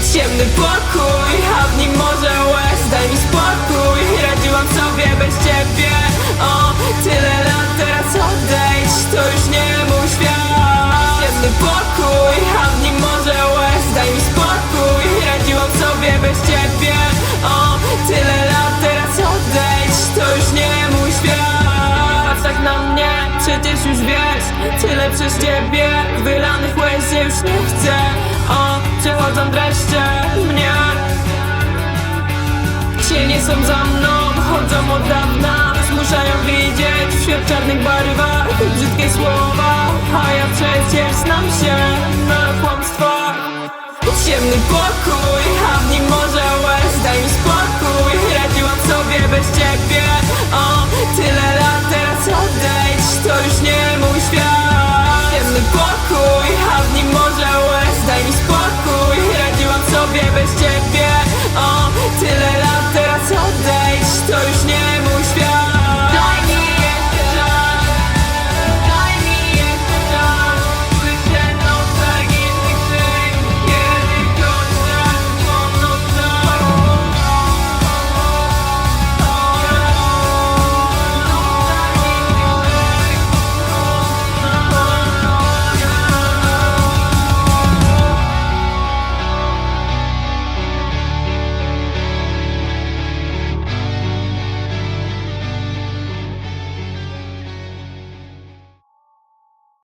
Ciemny pokój, a w nim morze łez. Daj mi spokój, radziłam sobie bez ciebie. O, tyle lat, teraz odejdź To już nie mój świat. Ciemny pokój, a w nim morze łez. Daj mi spokój, radziłam sobie bez ciebie. O, tyle lat, teraz odejdź To już nie mój świat. Patrz tak na mnie, przecież już wiesz Tyle przez ciebie, wylanych łez już nie chcę czarnych barwach Brzydkie słowa, a ja przecież znam się na kłamstwach. Ciemny pokój,